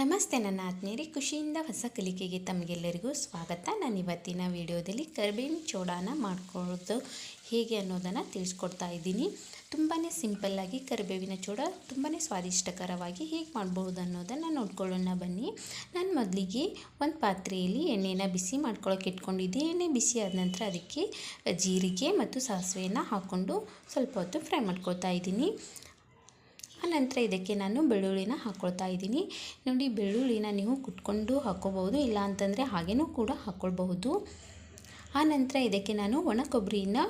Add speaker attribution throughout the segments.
Speaker 1: ನಮಸ್ತೆ ನನ್ನ ಆತ್ಮೀಯರಿ, ಖುಷಿಯಿಂದ ಹೊಸ ಕಲಿಕೆಗೆ ತಮಗೆಲ್ಲರಿಗೂ ಸ್ವಾಗತ. ನಾನು ಇವತ್ತಿನ ವಿಡಿಯೋದಲ್ಲಿ ಕರ್ಬೇವಿನ ಚೋಡಾನ ಮಾಡ್ಕೊಳ್ಳೋದು ಹೇಗೆ ಅನ್ನೋದನ್ನು ತಿಳಿಸ್ಕೊಡ್ತಾ ಇದ್ದೀನಿ. ತುಂಬಾ ಸಿಂಪಲ್ಲಾಗಿ ಕರಿಬೇವಿನ ಚೂಡ ತುಂಬಾ ಸ್ವಾದಿಷ್ಟಕರವಾಗಿ ಹೇಗೆ ಮಾಡ್ಬೋದು ಅನ್ನೋದನ್ನು ನೋಡ್ಕೊಳ್ಳೋಣ ಬನ್ನಿ. ನಾನು ಮೊದಲಿಗೆ ಒಂದು ಪಾತ್ರೆಯಲ್ಲಿ ಎಣ್ಣೆನ ಬಿಸಿ ಮಾಡ್ಕೊಳ್ಳೋಕೆ ಇಟ್ಕೊಂಡಿದ್ದೆ. ಎಣ್ಣೆ ಬಿಸಿ ಆದ ನಂತರ ಅದಕ್ಕೆ ಜೀರಿಗೆ ಮತ್ತು ಸಾಸಿವೆಯನ್ನು ಹಾಕ್ಕೊಂಡು ಸ್ವಲ್ಪ ಹೊತ್ತು ಫ್ರೈ ಮಾಡ್ಕೊಳ್ತಾ ಇದ್ದೀನಿ. ಆನಂತರ ಇದಕ್ಕೆ ನಾನು ಬೆಳ್ಳುಳ್ಳಿನ ಹಾಕ್ಕೊಳ್ತಾ ಇದ್ದೀನಿ. ನೋಡಿ, ಬೆಳ್ಳುಳ್ಳಿನ ನೀವು ಕುಟ್ಕೊಂಡು ಹಾಕ್ಕೋಬಹುದು ಇಲ್ಲ ಅಂತಂದರೆ ಹಾಗೇನೂ ಕೂಡ ಹಾಕ್ಕೊಳ್ಬಹುದು ಆನಂತರ ಇದಕ್ಕೆ ನಾನು ಒಣ ಕೊಬ್ಬರಿನ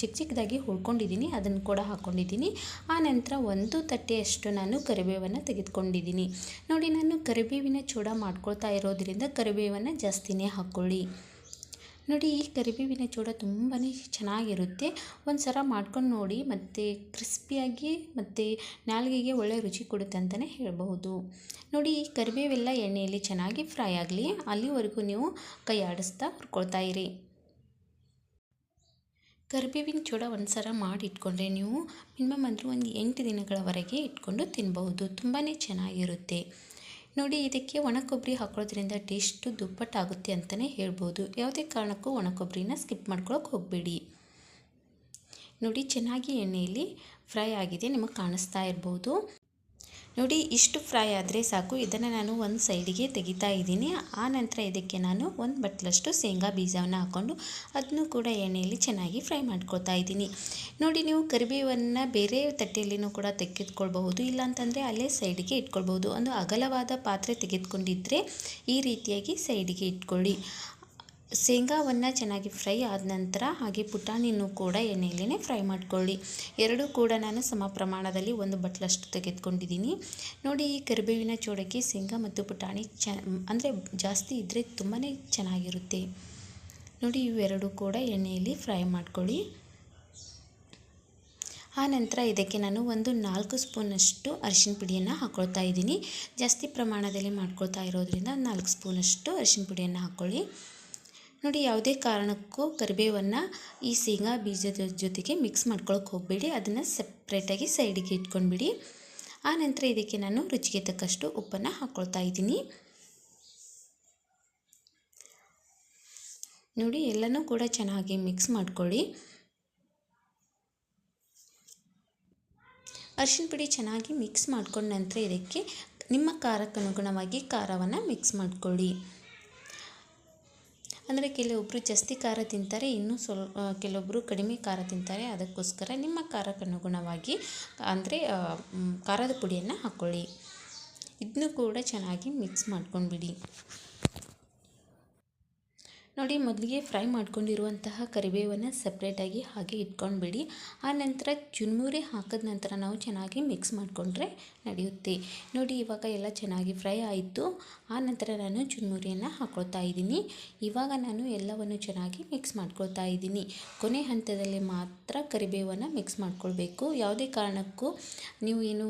Speaker 1: ಚಿಕ್ಕ ಚಿಕ್ಕದಾಗಿ ಹುಳ್ಕೊಂಡಿದ್ದೀನಿ ಅದನ್ನು ಕೂಡ ಹಾಕ್ಕೊಂಡಿದ್ದೀನಿ ಆನಂತರ ಒಂದು ತಟ್ಟೆಯಷ್ಟು ನಾನು ಕರಿಬೇವನ್ನು ತೆಗೆದುಕೊಂಡಿದ್ದೀನಿ. ನೋಡಿ, ನಾನು ಕರಿಬೇವಿನ ಚೂಡ ಮಾಡ್ಕೊಳ್ತಾ ಇರೋದ್ರಿಂದ ಕರಿಬೇವನ್ನು ಜಾಸ್ತಿನೇ ಹಾಕ್ಕೊಳ್ಳಿ ನೋಡಿ, ಈ ಕರಿಬೇವಿನ ಚೂಡ ತುಂಬಾ ಚೆನ್ನಾಗಿರುತ್ತೆ. ಒಂದು ಸಲ ಮಾಡ್ಕೊಂಡು ನೋಡಿ, ಮತ್ತು ಕ್ರಿಸ್ಪಿಯಾಗಿ ಮತ್ತು ನಾಲ್ಗೆಗೆ ಒಳ್ಳೆ ರುಚಿ ಕೊಡುತ್ತೆ ಅಂತಲೇ ಹೇಳಬಹುದು. ನೋಡಿ, ಈ ಕರಿಬೇವೆಲ್ಲ ಎಣ್ಣೆಯಲ್ಲಿ ಚೆನ್ನಾಗಿ ಫ್ರೈ ಆಗಲಿ, ಅಲ್ಲಿವರೆಗೂ ನೀವು ಕೈ ಆಡಿಸ್ತಾ ಹುರ್ಕೊಳ್ತಾ ಇರಿ. ಕರಿಬೇವಿನ ಚೂಡ ಒಂದು ಸರ ಮಾಡಿ ಇಟ್ಕೊಂಡ್ರೆ ನೀವು ಮಿನಿಮಮ್ ಅಂದರೆ ಒಂದು ಎಂಟು ದಿನಗಳವರೆಗೆ ಇಟ್ಕೊಂಡು ತಿನ್ಬಹುದು. ತುಂಬಾ ಚೆನ್ನಾಗಿರುತ್ತೆ. ನೋಡಿ, ಇದಕ್ಕೆ ಒಣ ಕೊಬ್ಬರಿ ಹಾಕೊಳ್ಳೋದ್ರಿಂದ ಟೇಸ್ಟು ದುಪ್ಪಟ್ಟಾಗುತ್ತೆ ಅಂತಲೇ ಹೇಳ್ಬೋದು. ಯಾವುದೇ ಕಾರಣಕ್ಕೂ ಒಣ ಕೊಬ್ಬರಿನ ಸ್ಕಿಪ್ ಮಾಡ್ಕೊಳಕ್ಕೆ ಹೋಗಬೇಡಿ. ನೋಡಿ, ಚೆನ್ನಾಗಿ ಎಣ್ಣೆಯಲ್ಲಿ ಫ್ರೈ ಆಗಿದೆ, ನಿಮಗೆ ಕಾಣಿಸ್ತಾ ಇರ್ಬೋದು. ನೋಡಿ, ಇಷ್ಟು ಫ್ರೈ ಆದರೆ ಸಾಕು. ಇದನ್ನು ನಾನು ಒಂದು ಸೈಡಿಗೆ ತೆಗಿತಾ ಇದ್ದೀನಿ. ಆ ನಂತರ ಇದಕ್ಕೆ ನಾನು ಒಂದು ಬಟ್ಲಷ್ಟು ಶೇಂಗಾ ಬೀಜವನ್ನು ಹಾಕ್ಕೊಂಡು ಅದನ್ನು ಕೂಡ ಎಣ್ಣೆಯಲ್ಲಿ ಚೆನ್ನಾಗಿ ಫ್ರೈ ಮಾಡ್ಕೊಳ್ತಾ ಇದ್ದೀನಿ. ನೋಡಿ, ನೀವು ಕರಿಬೇವನ್ನು ಬೇರೆ ತಟ್ಟೆಯಲ್ಲಿನೂ ಕೂಡ ತೆಗೆದುಕೊಳ್ಬಹುದು, ಇಲ್ಲಾಂತಂದರೆ ಅಲ್ಲೇ ಸೈಡಿಗೆ ಇಟ್ಕೊಳ್ಬಹುದು. ಒಂದು ಅಗಲವಾದ ಪಾತ್ರೆ ತೆಗೆದುಕೊಂಡಿದ್ದರೆ ಈ ರೀತಿಯಾಗಿ ಸೈಡಿಗೆ ಇಟ್ಕೊಳ್ಳಿ. ಶೇಂಗಾವನ್ನು ಚೆನ್ನಾಗಿ ಫ್ರೈ ಆದ ನಂತರ ಹಾಗೆ ಪುಟಾಣಿನೂ ಕೂಡ ಎಣ್ಣೆಯಲ್ಲೇ ಫ್ರೈ ಮಾಡ್ಕೊಳ್ಳಿ. ಎರಡೂ ಕೂಡ ನಾನು ಸಮ ಪ್ರಮಾಣದಲ್ಲಿ ಒಂದು ಬಟ್ಲಷ್ಟು ತೆಗೆದುಕೊಂಡಿದ್ದೀನಿ. ನೋಡಿ ಈ ಕರಿಬೇವಿನ ಚೋಡಕ್ಕೆ ಶೇಂಗಾ ಮತ್ತು ಪುಟಾಣಿ ಚ, ಅಂದರೆ ಜಾಸ್ತಿ ಇದ್ದರೆ ತುಂಬಾ ಚೆನ್ನಾಗಿರುತ್ತೆ. ನೋಡಿ ಇವೆರಡೂ ಕೂಡ ಎಣ್ಣೆಯಲ್ಲಿ ಫ್ರೈ ಮಾಡ್ಕೊಳ್ಳಿ. ಆ ನಂತರ ಇದಕ್ಕೆ ನಾನು ಒಂದು ನಾಲ್ಕು ಸ್ಪೂನಷ್ಟು ಅರಿಶಿನ ಪುಡಿಯನ್ನು ಹಾಕ್ಕೊಳ್ತಾ ಇದ್ದೀನಿ. ಜಾಸ್ತಿ ಪ್ರಮಾಣದಲ್ಲಿ ಮಾಡ್ಕೊಳ್ತಾ ಇರೋದ್ರಿಂದ ನಾಲ್ಕು ಸ್ಪೂನಷ್ಟು ಅರಿಶಿನ ಪುಡಿಯನ್ನು ಹಾಕ್ಕೊಳ್ಳಿ ನೋಡಿ, ಯಾವುದೇ ಕಾರಣಕ್ಕೂ ಕರಿಬೇವನ್ನು ಈ ಶೇಂಗಾ ಬೀಜದ ಜೊತೆಗೆ ಮಿಕ್ಸ್ ಮಾಡ್ಕೊಳಕ್ಕೆ ಹೋಗಬೇಡಿ. ಅದನ್ನು ಸಪ್ರೇಟಾಗಿ ಸೈಡಿಗೆ ಇಟ್ಕೊಂಡ್ಬಿಡಿ. ಆ ನಂತರ ಇದಕ್ಕೆ ನಾನು ರುಚಿಗೆ ತಕ್ಕಷ್ಟು ಉಪ್ಪನ್ನು ಹಾಕ್ಕೊಳ್ತಾ ಇದ್ದೀನಿ. ನೋಡಿ, ಎಲ್ಲನೂ ಕೂಡ ಚೆನ್ನಾಗಿ ಮಿಕ್ಸ್ ಮಾಡ್ಕೊಳ್ಳಿ. ಅರಿಶಿನ ಪುಡಿ ಚೆನ್ನಾಗಿ ಮಿಕ್ಸ್ ಮಾಡ್ಕೊಂಡ ನಂತರ ಇದಕ್ಕೆ ನಿಮ್ಮ ಖಾರಕ್ಕನುಗುಣವಾಗಿ ಖಾರವನ್ನು ಮಿಕ್ಸ್ ಮಾಡ್ಕೊಳ್ಳಿ. ಅಂದರೆ ಕೆಲವೊಬ್ಬರು ಜಾಸ್ತಿ ಖಾರ ತಿಂತಾರೆ, ಇನ್ನೂ ಸ್ವಲ್ಪ ಕೆಲವೊಬ್ಬರು ಕಡಿಮೆ ಖಾರ ತಿಂತಾರೆ. ಅದಕ್ಕೋಸ್ಕರ ನಿಮ್ಮ ಖಾರಕ್ಕನುಗುಣವಾಗಿ ಅಂದರೆ ಖಾರದ ಪುಡಿಯನ್ನು ಹಾಕ್ಕೊಳ್ಳಿ ಇದನ್ನು ಕೂಡ ಚೆನ್ನಾಗಿ ಮಿಕ್ಸ್ ಮಾಡ್ಕೊಂಡ್ಬಿಡಿ. ನೋಡಿ, ಮೊದಲಿಗೆ ಫ್ರೈ ಮಾಡ್ಕೊಂಡಿರುವಂತಹ ಕರಿಬೇವನ್ನು ಸಪ್ರೇಟಾಗಿ ಹಾಗೆ ಇಟ್ಕೊಂಡ್ಬಿಡಿ. ಆ ನಂತರ ಚುನ್ಮುರಿ ಹಾಕಿದ ನಂತರ ನಾವು ಚೆನ್ನಾಗಿ ಮಿಕ್ಸ್ ಮಾಡಿಕೊಂಡ್ರೆ ನಡೆಯುತ್ತೆ. ನೋಡಿ, ಇವಾಗ ಎಲ್ಲ ಚೆನ್ನಾಗಿ ಫ್ರೈ ಆಯಿತು. ಆ ನಂತರ ನಾನು ಚುನ್ಮುರಿಯನ್ನು ಹಾಕ್ಕೊಳ್ತಾ ಇದ್ದೀನಿ. ಇವಾಗ ನಾನು ಎಲ್ಲವನ್ನು ಚೆನ್ನಾಗಿ ಮಿಕ್ಸ್ ಮಾಡ್ಕೊಳ್ತಾ ಇದ್ದೀನಿ. ಕೊನೆ ಹಂತದಲ್ಲಿ ಮಾತ್ರ ಕರಿಬೇವನ್ನು ಮಿಕ್ಸ್ ಮಾಡ್ಕೊಳ್ಬೇಕು. ಯಾವುದೇ ಕಾರಣಕ್ಕೂ ನೀವು ಏನು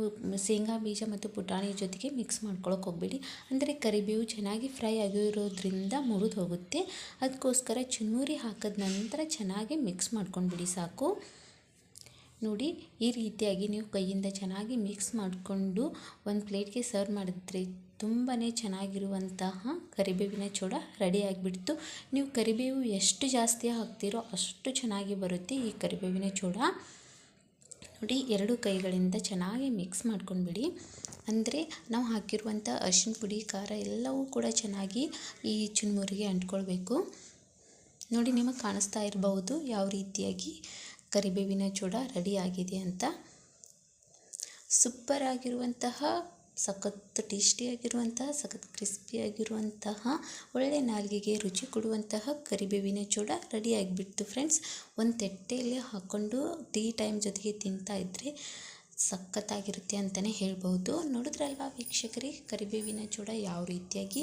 Speaker 1: ಶೇಂಗಾ ಬೀಜ ಮತ್ತು ಪುಟಾಣಿ ಜೊತೆಗೆ ಮಿಕ್ಸ್ ಮಾಡ್ಕೊಳಕ್ಕೆ ಹೋಗಬೇಡಿ. ಅಂದರೆ ಕರಿಬೇವು ಚೆನ್ನಾಗಿ ಫ್ರೈ ಆಗಿರೋದ್ರಿಂದ ಮುರಿದು ಹೋಗುತ್ತೆ. ಅದಕ್ಕೋಸ್ಕರ ಚುನ್ನೂರಿ ಹಾಕಿದ ನಂತರ ಚೆನ್ನಾಗಿ ಮಿಕ್ಸ್ ಮಾಡ್ಕೊಂಡ್ಬಿಡಿ ಸಾಕು. ನೋಡಿ, ಈ ರೀತಿಯಾಗಿ ನೀವು ಕೈಯಿಂದ ಚೆನ್ನಾಗಿ ಮಿಕ್ಸ್ ಮಾಡಿಕೊಂಡು ಒಂದು ಪ್ಲೇಟ್ಗೆ ಸರ್ವ್ ಮಾಡಿದ್ರೆ ತುಂಬಾ ಚೆನ್ನಾಗಿರುವಂತಹ ಕರಿಬೇವಿನ ಚೂಡ ರೆಡಿ ಆಗಿಬಿಡ್ತು. ನೀವು ಕರಿಬೇವು ಎಷ್ಟು ಜಾಸ್ತಿ ಹಾಕ್ತೀರೋ ಅಷ್ಟು ಚೆನ್ನಾಗಿ ಬರುತ್ತೆ ಈ ಕರಿಬೇವಿನ ಚೂಡ ನೋಡಿ, ಎರಡು ಕೈಗಳಿಂದ ಚೆನ್ನಾಗಿ ಮಿಕ್ಸ್ ಮಾಡ್ಕೊಂಡ್ಬಿಡಿ. ಅಂದರೆ ನಾವು ಹಾಕಿರುವಂಥ ಅರಿಶಿನ ಪುಡಿ, ಖಾರ ಎಲ್ಲವೂ ಕೂಡ ಚೆನ್ನಾಗಿ ಈ ಚುನ್ಮುರಿಗೆ ಅಂಟ್ಕೊಳ್ಬೇಕು. ನೋಡಿ, ನಿಮಗೆ ಕಾಣಿಸ್ತಾ ಇರಬಹುದು ಯಾವ ರೀತಿಯಾಗಿ ಕರಿಬೇವಿನ ಚೂಡ ರೆಡಿ ಆಗಿದೆ ಅಂತ. ಸೂಪರ್ ಆಗಿರುವಂತಹ ಸಖತ್ ಟೇಸ್ಟಿಯಾಗಿರುವಂತಹ ಸಖತ್ ಕ್ರಿಸ್ಪಿಯಾಗಿರುವಂತಹ ಒಳ್ಳೆ ನಾಲ್ಗೆಗೆ ರುಚಿ ಕೊಡುವಂತಹ ಕರಿಬೇವಿನ ಚೂಡ ರೆಡಿ ಆಗಿಬಿಡ್ತು ಫ್ರೆಂಡ್ಸ್ ಒಂದು ತಟ್ಟೆಯಲ್ಲಿ ಹಾಕ್ಕೊಂಡು ಟೀ ಟೈಮ್ ಜೊತೆಗೆ ತಿಂತಾ ಇದ್ದರೆ ಸಖತ್ತಾಗಿರುತ್ತೆ ಅಂತಲೇ ಹೇಳ್ಬೋದು. ನೋಡಿದ್ರಲ್ವಾ ವೀಕ್ಷಕರೇ, ಕರಿಬೇವಿನ ಚೂಡ ಯಾವ ರೀತಿಯಾಗಿ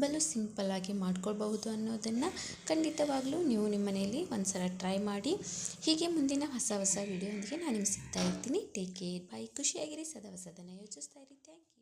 Speaker 1: ಬಲು ಸಿಂಪಲ್ಲಾಗಿ ಮಾಡ್ಕೊಳ್ಬಹುದು ಅನ್ನೋದನ್ನು ಖಂಡಿತವಾಗ್ಲೂ ನೀವು ನಿಮ್ಮ ಮನೆಯಲ್ಲಿ ಒಂದು ಸಲ ಟ್ರೈ ಮಾಡಿ. ಹೀಗೆ ಮುಂದಿನ ಹೊಸ ಹೊಸ ವೀಡಿಯೋದೊಂದಿಗೆ ನಾನು ನಿಮ್ಗೆ ಸಿಗ್ತಾ ಇರ್ತೀನಿ. ಟೇಕ್ ಕೇರ್ ಬಾಯ್ ಖುಷಿಯಾಗಿರಿ. ಸದಾ ಹೊಸದನ್ನು ಯೋಚಿಸ್ತಾ ಇರಿ. Thank you